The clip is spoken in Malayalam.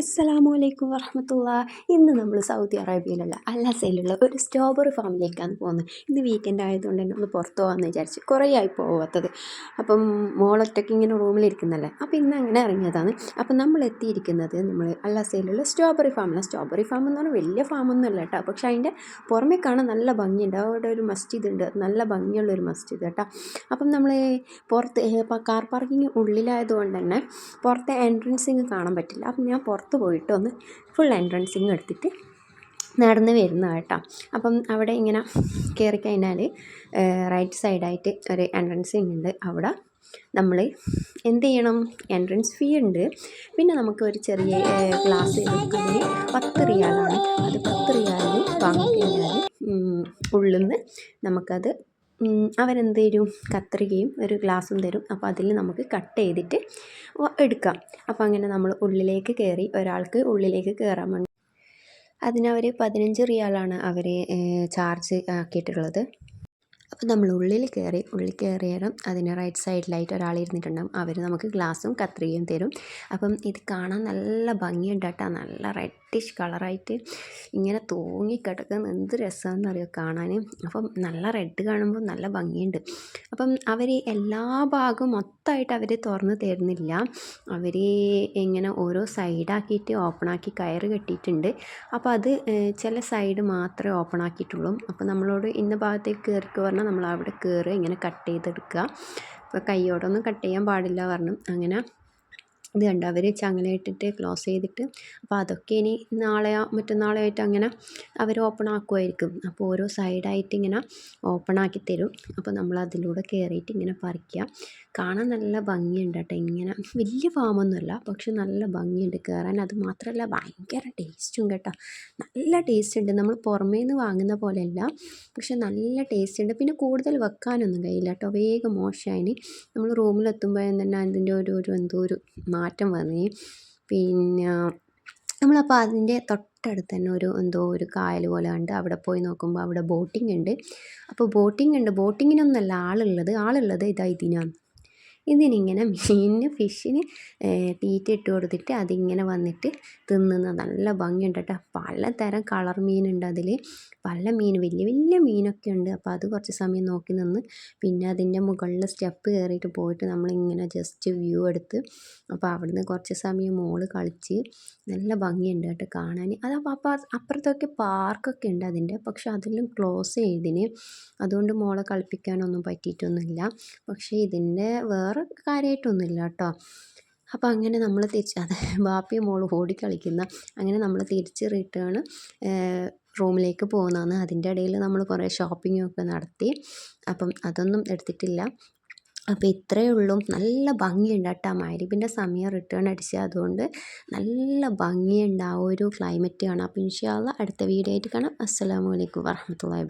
അസ്സലാമു അലൈക്കും വറഹമത്തുള്ള. ഇന്ന് നമ്മൾ സൗദി അറേബ്യയിലുള്ള അല്ലാസയിലുള്ള ഒരു സ്ട്രോബെറി ഫാമിലേക്കാണ് പോകുന്നത്. ഇന്ന് വീക്കെൻഡ് ആയതുകൊണ്ട് തന്നെ ഒന്ന് പുറത്ത് പോകാമെന്ന് വിചാരിച്ച് കുറേ ആയി പോകാത്തത് അപ്പം മോളൊറ്റയ്ക്ക് ഇങ്ങനെ റൂമിലിരിക്കുന്നല്ലേ? അപ്പോൾ ഇന്ന് അങ്ങനെ ഇറങ്ങിയതാണ്. അപ്പം നമ്മൾ എത്തിയിരിക്കുന്നത് നമ്മൾ അല്ലാസയിലുള്ള സ്ട്രോബറി ഫാമിലാണ് സ്ട്രോബറി ഫാം എന്ന് പറഞ്ഞാൽ വലിയ ഫാമൊന്നും അല്ല കേട്ടോ. പക്ഷേ അതിന്റെ പുറമെ കാണാൻ നല്ല ഭംഗിയുണ്ട്. അവിടെ ഒരു മസ്ജിദ് ഉണ്ട്. നല്ല ഭംഗിയുള്ള ഒരു മസ്ജിദ് കേട്ടോ. അപ്പം നമ്മൾ പുറത്ത് കാർ പാർക്കിംഗ് ഉള്ളിലായതുകൊണ്ട് തന്നെ പുറത്തെ എൻട്രൻസിങ് കാണാൻ പറ്റില്ല. അപ്പം ഞാൻ പുറത്ത് പുറത്ത് പോയിട്ട് ഒന്ന് ഫുൾ എൻട്രൻസിങ് എടുത്തിട്ട് നടന്ന് വരുന്ന കേട്ടോ. അപ്പം അവിടെ ഇങ്ങനെ കയറി കഴിഞ്ഞാൽ റൈറ്റ് സൈഡായിട്ട് ഒരു എൻട്രൻസിങ് ഉണ്ട്. അവിടെ നമ്മൾ എന്ത് ചെയ്യണം? എൻട്രൻസ് ഫീ ഉണ്ട്. പിന്നെ നമുക്ക് ഒരു ചെറിയ ക്ലാസ് അതിന് പത്ത് റിയാലാണ്. അത് പത്ത് റിയാലിന് വാങ്ങിക്കഴിഞ്ഞാൽ ഉള്ളിൽ നിന്ന് നമുക്കത് അവരെന്ത് തരും കത്രികയും ഒരു ഗ്ലാസും തരും. അപ്പോൾ അതിൽ നമുക്ക് കട്ട് ചെയ്തിട്ട് എടുക്കാം. അപ്പോൾ അങ്ങനെ നമ്മൾ ഉള്ളിലേക്ക് കയറി ഒരാൾക്ക് ഉള്ളിലേക്ക് കയറാൻ വേണ്ടി. അതിനവർ പതിനഞ്ച് റിയാലാണ് അവർ ചാർജ് ആക്കിയിട്ടുള്ളത്. അപ്പോൾ നമ്മൾ ഉള്ളിൽ കയറി ഉള്ളിൽ കയറിയാലും അതിന് റൈറ്റ് സൈഡിലായിട്ട് ഒരാൾ ഇരുന്നിട്ടുണ്ടാകും അവർ നമുക്ക് ഗ്ലാസും കത്രിയും തരും. അപ്പം ഇത് കാണാൻ നല്ല ഭംഗിയുണ്ട് കേട്ടോ. നല്ല റെഡിഷ് കളറായിട്ട് ഇങ്ങനെ തൂങ്ങിക്കിടക്കുന്ന. എന്ത് രസമാണെന്ന് അറിയോ കാണാൻ. അപ്പം നല്ല റെഡ് കാണുമ്പോൾ നല്ല ഭംഗിയുണ്ട്. അപ്പം അവർ എല്ലാ ഭാഗവും മൊത്തമായിട്ട് അവർ തുറന്ന് തരുന്നില്ല. അവർ ഇങ്ങനെ ഓരോ സൈഡാക്കിയിട്ട് ഓപ്പണാക്കി കയറ് കെട്ടിയിട്ടുണ്ട്. അപ്പോൾ അത് ചില സൈഡ് മാത്രമേ ഓപ്പൺ ആക്കിയിട്ടുള്ളൂ. അപ്പോൾ നമ്മളോട് ഇന്ന ഭാഗത്തേക്ക് കയറിക്ക് നമ്മൾ അവിടെ കയറി ഇങ്ങനെ കട്ട് ചെയ്തെടുക്കുക. അപ്പോൾ കൈയോടൊന്നും കട്ട് ചെയ്യാൻ പാടില്ല പറഞ്ഞു അങ്ങനെ ഇത് കണ്ടോ? അവർ ചങ്ങലയിട്ടിട്ട് ക്ലോസ് ചെയ്തിട്ട് അപ്പോൾ അതൊക്കെ ഇനി നാളെയോ മറ്റന്നാളോ ആയിട്ട് അങ്ങനെ അവർ ഓപ്പൺ ആക്കുമായിരിക്കും അപ്പോൾ ഓരോ സൈഡായിട്ട് ഇങ്ങനെ ഓപ്പൺ ആക്കി തരും. അപ്പോൾ നമ്മൾ അതിലൂടെ കയറിയിട്ട് ഇങ്ങനെ പറിക്കുക കാണാൻ നല്ല ഭംഗിയുണ്ട് കേട്ടോ. ഇങ്ങനെ വലിയ ഫാമൊന്നുമല്ല പക്ഷെ നല്ല ഭംഗിയുണ്ട് കയറാൻ അത് മാത്രമല്ല ഭയങ്കര ടേസ്റ്റും കേട്ടോ. നല്ല ടേസ്റ്റ് ഉണ്ട്. നമ്മൾ പുറമേ നിന്ന് വാങ്ങുന്ന പോലെയല്ല പക്ഷെ നല്ല ടേസ്റ്റ് ഉണ്ട്. പിന്നെ കൂടുതൽ വെക്കാനൊന്നും കഴിയില്ല കേട്ടോ. വേഗം മോശമായി നമ്മൾ റൂമിലെത്തുമ്പോൾ തന്നെ അതിന്റെ ഒരു ഒരു എന്തോ ഒരു മാറ്റം വന്നു പിന്നെ നമ്മളപ്പോൾ അതിന്റെ തൊട്ടടുത്ത് തന്നെ ഒരു എന്തോ ഒരു കായൽ പോലെ കണ്ട് അവിടെ പോയി നോക്കുമ്പോൾ അവിടെ ബോട്ടിംഗ് ഉണ്ട്. അപ്പോൾ ബോട്ടിംഗ് ഉണ്ട്. ബോട്ടിങ്ങിനൊന്നുമല്ല ആളുള്ളത്. ആളുള്ളത് ഇതാ ഇതിനാണ് ഇതിനിങ്ങനെ മീനിന് ഫിഷിന് തീറ്റ ഇട്ട് കൊടുത്തിട്ട് അതിങ്ങനെ വന്നിട്ട് തിന്നുന്ന നല്ല ഭംഗിയുണ്ട് കേട്ടോ പലതരം കളർ മീനുണ്ട് അതിൽ പല മീൻ വലിയ വലിയ മീനൊക്കെ ഉണ്ട്. അപ്പോൾ അത് കുറച്ച് സമയം നോക്കി നിന്ന് പിന്നെ അതിന്റെ മുകളിൽ സ്റ്റെപ്പ് കയറിയിട്ട് പോയിട്ട് നമ്മളിങ്ങനെ ജസ്റ്റ് വ്യൂ എടുത്ത് അപ്പോൾ അവിടുന്ന് കുറച്ച് സമയം മോൾ കളിച്ച് നല്ല ഭംഗിയുണ്ട് കേട്ടോ കാണാൻ അത് അപ്പുറത്തൊക്കെ പാർക്കൊക്കെ ഉണ്ട് അതിന്റെ പക്ഷെ അതിലും ക്ലോസ് ചെയ്തിന്. അതുകൊണ്ട് മോളെ കളിപ്പിക്കാനൊന്നും പറ്റിയിട്ടൊന്നുമില്ല. പക്ഷേ ഇതിന്റെ വേറെ കാര്യമായിട്ടൊന്നുമില്ല കേട്ടോ അപ്പം അങ്ങനെ നമ്മൾ തിരിച്ച് അത് ബാപ്പിയും മോളും ഓടിക്കളിക്കുന്ന അങ്ങനെ നമ്മൾ തിരിച്ച് റിട്ടേൺ റൂമിലേക്ക് പോകുന്നതാണ്. അതിന്റെ ഇടയിൽ നമ്മൾ കുറേ ഷോപ്പിങ്ങും ഒക്കെ നടത്തി. അപ്പം അതൊന്നും എടുത്തിട്ടില്ല. അപ്പോൾ ഇത്രയേ ഉള്ളൂ. നല്ല ഭംഗിയുണ്ട് കേട്ടോ. മഗ്രിബിന്റെ സമയം റിട്ടേൺ അടിച്ച അതുകൊണ്ട് നല്ല ഭംഗിയുണ്ട് ആ ഒരു ക്ലൈമറ്റ് കാണാം അപ്പോൾ ഇൻഷാല്ല അടുത്ത വീഡിയോ ആയിട്ട് കാണാം. അസ്സാം വറഹമത്തുള്ളാഹി വബറകാതുഹു